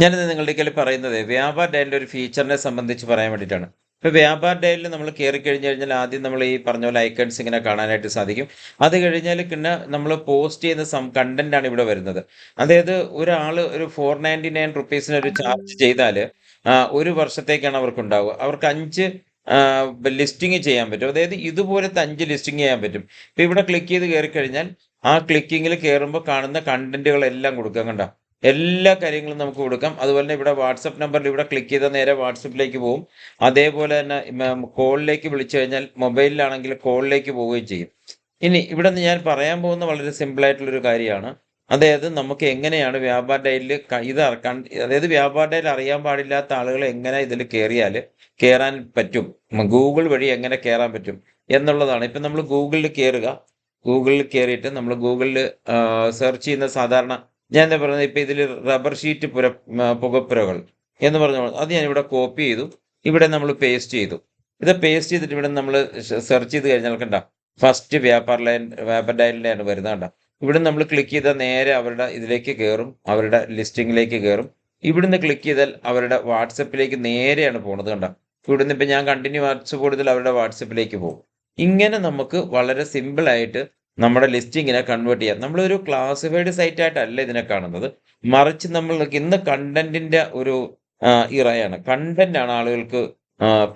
ഞാനിത് നിങ്ങളുടെ കയ്യിൽ പറയുന്നത് വ്യാപാർ ഡയലിന്റെ ഒരു ഫീച്ചറിനെ സംബന്ധിച്ച് പറയാൻ വേണ്ടിയിട്ടാണ്. ഇപ്പോൾ വ്യാപാർ ഡയലിൽ നമ്മൾ കയറി കഴിഞ്ഞ് കഴിഞ്ഞാൽ ആദ്യം നമ്മൾ ഈ പറഞ്ഞ പോലെ ഐക്കൺസ് ഇങ്ങനെ കാണാനായിട്ട് സാധിക്കും. അത് കഴിഞ്ഞാൽ പിന്നെ നമ്മൾ പോസ്റ്റ് ചെയ്യുന്ന സം കണ്ടന്റ് ആണ് ഇവിടെ വരുന്നത്. അതായത് ഒരാൾ ഒരു ഫോർ നയന്റി നയൻ റുപ്പീസിന് ഒരു ചാർജ് ചെയ്താൽ ഒരു വർഷത്തേക്കാണ് അവർക്ക് ഉണ്ടാവുക അവർക്ക് അഞ്ച് ലിസ്റ്റിംഗ് ചെയ്യാൻ പറ്റും. അതായത് ഇതുപോലത്തെ അഞ്ച് ലിസ്റ്റിംഗ് ചെയ്യാൻ പറ്റും. ഇപ്പം ഇവിടെ ക്ലിക്ക് ചെയ്ത് കയറി കഴിഞ്ഞാൽ ആ ക്ലിക്കിങ്ങിൽ കയറുമ്പോൾ കാണുന്ന കണ്ടന്റുകളെല്ലാം കൊടുക്കാം കണ്ട? എല്ലാ കാര്യങ്ങളും നമുക്ക് കൊടുക്കാം. അതുപോലെ തന്നെ ഇവിടെ വാട്സപ്പ് നമ്പറിൽ ഇവിടെ ക്ലിക്ക് ചെയ്താൽ നേരെ വാട്സപ്പിലേക്ക് പോകും അതേപോലെ തന്നെ കോളിലേക്ക് വിളിച്ചു കഴിഞ്ഞാൽ മൊബൈലിലാണെങ്കിൽ കോളിലേക്ക് പോവുകയും ചെയ്യും. ഇനി ഇവിടെ നിന്ന് ഞാൻ പറയാൻ പോകുന്ന വളരെ സിമ്പിൾ ആയിട്ടുള്ളൊരു കാര്യമാണ്. അതായത് നമുക്ക് എങ്ങനെയാണ് വ്യാപാര ഡയലിൽ ഇത് അതായത് വ്യാപാര ഡയൽ അറിയാൻ പാടില്ലാത്ത ആളുകൾ എങ്ങനെ ഇതിൽ കയറിയാൽ കയറാൻ പറ്റും? ഗൂഗിൾ വഴി എങ്ങനെ കയറാൻ പറ്റും എന്നുള്ളതാണ്. ഇപ്പം നമ്മൾ ഗൂഗിളിൽ കയറുക. ഗൂഗിളിൽ കയറിയിട്ട് നമ്മൾ ഗൂഗിളിൽ സെർച്ച് ചെയ്യുന്ന സാധാരണ ഞാൻ എന്താ പറയുന്നത്? ഇപ്പം ഇതിൽ റബ്ബർ ഷീറ്റ് പുര പുകപ്പുരകൾ എന്ന് പറഞ്ഞു അത് ഞാൻ ഇവിടെ കോപ്പി ചെയ്തു. ഇവിടെ നമ്മൾ പേസ്റ്റ് ചെയ്തു. ഇത് പേസ്റ്റ് ചെയ്തിട്ട് ഇവിടെ നമ്മൾ സെർച്ച് ചെയ്ത് കഴിഞ്ഞാൽ കണ്ട ഫസ്റ്റ് വ്യാപാർ ലൈൻ വ്യാപാർ ഡയലിനെയാണ് വരുന്നത് കണ്ട. ഇവിടെ നമ്മൾ ക്ലിക്ക് ചെയ്താൽ നേരെ അവരുടെ ഇതിലേക്ക് കയറും അവരുടെ ലിസ്റ്റിങ്ങിലേക്ക് കയറും ഇവിടുന്ന് ക്ലിക്ക് ചെയ്താൽ അവരുടെ വാട്സപ്പിലേക്ക് നേരെയാണ് പോകുന്നത് കണ്ട. ഇവിടുന്ന് ഇപ്പം ഞാൻ കണ്ടിന്യൂ വാട്സപ്പ് കൊടുത്താൽ അവരുടെ വാട്സപ്പിലേക്ക് പോകും. ഇങ്ങനെ നമുക്ക് വളരെ സിമ്പിളായിട്ട് നമ്മുടെ ലിസ്റ്റിങ്ങിനെ കൺവേർട്ട് ചെയ്യാം. നമ്മളൊരു ക്ലാസിഫൈഡ് സൈറ്റ് ആയിട്ടല്ല ഇതിനെ കാണുന്നത്. മറിച്ച് നമ്മൾ ഇന്ന് കണ്ടന്റിന്റെ ഒരു ഇറയാണ്. കണ്ടന്റ് ആണ് ആളുകൾക്ക്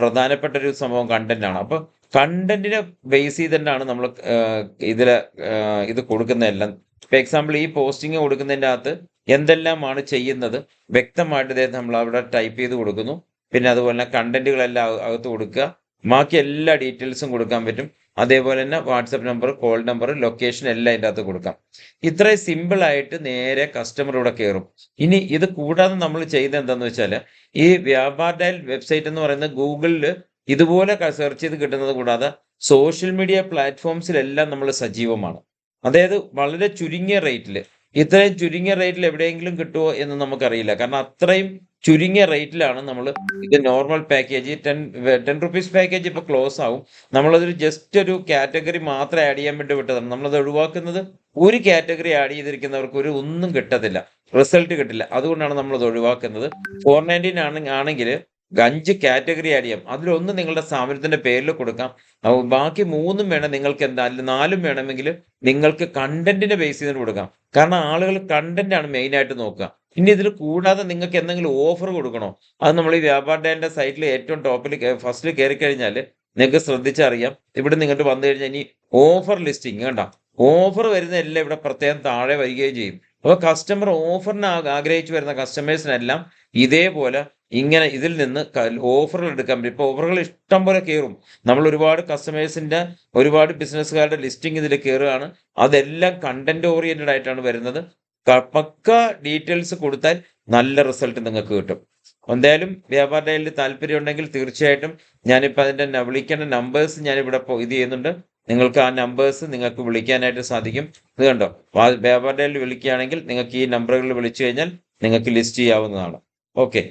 പ്രധാനപ്പെട്ട ഒരു സംഭവം കണ്ടന്റ് ആണ്. അപ്പൊ കണ്ടന്റിനെ ബേസ് ചെയ്തിട്ടാണ് നമ്മൾ ഇതിൽ ഇത് കൊടുക്കുന്നതെല്ലാം ഇപ്പൊ എക്സാമ്പിൾ ഈ പോസ്റ്റിംഗ് കൊടുക്കുന്നതിന്റെ അകത്ത് എന്തെല്ലാമാണ് ചെയ്യുന്നത്? വ്യക്തമായിട്ട് നമ്മൾ അവിടെ ടൈപ്പ് ചെയ്ത് കൊടുക്കുന്നു. പിന്നെ അതുപോലെ തന്നെ കണ്ടന്റുകളെല്ലാം അകത്ത് കൊടുക്കുക. ബാക്കി എല്ലാ ഡീറ്റെയിൽസും കൊടുക്കാൻ പറ്റും. അതേപോലെ തന്നെ WhatsApp number call number location എല്ലാം അതിന്റെ അകത്ത് കൊടുക്കാം. ഇത്രയും സിമ്പിൾ ആയിട്ട് നേരെ കസ്റ്റമർ ഇവിടെ കയറും ഇനി ഇത് കൂടാതെ നമ്മൾ ചെയ്ത് എന്താന്ന് വെച്ചാൽ ഈ വ്യാപാര ഡയൽ വെബ്സൈറ്റ് എന്ന് പറയുന്നത് ഗൂഗിളിൽ ഇതുപോലെ സെർച്ച് ചെയ്ത് കിട്ടുന്നത് കൂടാതെ സോഷ്യൽ മീഡിയ പ്ലാറ്റ്ഫോംസിലെല്ലാം നമ്മൾ സജീവമാണ്. അതായത് വളരെ ചുരുങ്ങിയ റേറ്റിൽ ഇത്രയും ചുരുങ്ങിയ റേറ്റിൽ എവിടെയെങ്കിലും കിട്ടുമോ എന്ന് നമുക്കറിയില്ല. കാരണം അത്രയും ചുരുങ്ങിയ റേറ്റിലാണ് നമ്മൾ ഇത് normal package ten ten rupees package ഇപ്പോൾ ക്ലോസ് ആവും. നമ്മളതൊരു ജസ്റ്റ് ഒരു കാറ്റഗറി മാത്രം ആഡ് ചെയ്യാൻ വേണ്ടി വിട്ടതാണ്. നമ്മളത് ഒഴിവാക്കുന്നത് ഒരു കാറ്റഗറി ആഡ് ചെയ്തിരിക്കുന്നവർക്ക് ഒരു ഒന്നും കിട്ടത്തില്ല. റിസൾട്ട് കിട്ടില്ല. അതുകൊണ്ടാണ് നമ്മളത് ഒഴിവാക്കുന്നത്. ഫോർ നയന്റീൻ ആണെങ്കിൽ അഞ്ച് കാറ്റഗറി ആഡ് ചെയ്യാം. അതിലൊന്ന് നിങ്ങളുടെ സ്ഥാപനത്തിന്റെ പേരിൽ കൊടുക്കാം. ബാക്കി മൂന്നും വേണം നിങ്ങൾക്ക് എന്താ? നാലും വേണമെങ്കിൽ നിങ്ങൾക്ക് കണ്ടന്റിന്റെ ബേസ് ചെയ്തിട്ട് കൊടുക്കാം. കാരണം ആളുകൾ കണ്ടന്റ് ആണ് മെയിൻ ആയിട്ട് നോക്കുക. ഇനി ഇതിൽ കൂടാതെ നിങ്ങൾക്ക് എന്തെങ്കിലും ഓഫർ കൊടുക്കണോ? അത് നമ്മൾ ഈ വ്യാപാര ഡേന്റെ സൈറ്റിൽ ഏറ്റവും ടോപ്പിൽ ഫസ്റ്റിൽ കയറി കഴിഞ്ഞാൽ നിങ്ങൾക്ക് ശ്രദ്ധിച്ചറിയാം. ഇവിടെ നിങ്ങൾക്ക് വന്നു കഴിഞ്ഞാൽ ഇനി ഓഫർ ലിസ്റ്റിംഗ് കണ്ട. ഓഫർ വരുന്നതെല്ലാം ഇവിടെ പ്രത്യേകം താഴെ വരികയും ചെയ്യും. അപ്പോൾ കസ്റ്റമർ ഓഫറിന് ആഗ്രഹിച്ചു വരുന്ന കസ്റ്റമേഴ്സിനെല്ലാം ഇതേപോലെ ഇങ്ങനെ ഇതിൽ നിന്ന് ഓഫറുകൾ എടുക്കാൻ പറ്റും. ഇപ്പോൾ ഓഫറുകൾ ഇഷ്ടം പോലെ കയറും. നമ്മൾ ഒരുപാട് കസ്റ്റമേഴ്സിന്റെ ഒരുപാട് ബിസിനസ്സുകാരുടെ ലിസ്റ്റിംഗ് ഇതിൽ കയറുകയാണ്. അതെല്ലാം കണ്ടന്റ് ഓറിയന്റഡ് ആയിട്ടാണ് വരുന്നത്. പക്ക ഡീറ്റെയിൽസ് കൊടുത്താൽ നല്ല റിസൾട്ട് നിങ്ങൾക്ക് കിട്ടും. എന്തായാലും വ്യാപാര ഡയലിൽ താല്പര്യം ഉണ്ടെങ്കിൽ തീർച്ചയായിട്ടും ഞാനിപ്പോൾ അതിന്റെ വിളിക്കേണ്ട നമ്പേഴ്സ് ഞാനിവിടെ ഇത് ചെയ്യുന്നുണ്ട്. നിങ്ങൾക്ക് ആ നമ്പേഴ്സ് നിങ്ങൾക്ക് വിളിക്കാനായിട്ട് സാധിക്കും. ഇത് കണ്ടോ? വ്യാപാര ഡയലിൽ വിളിക്കുകയാണെങ്കിൽ നിങ്ങൾക്ക് ഈ നമ്പറുകളിൽ വിളിച്ചു കഴിഞ്ഞാൽ നിങ്ങൾക്ക് ലിസ്റ്റ് ചെയ്യാവുന്നതാണ്. ഓക്കെ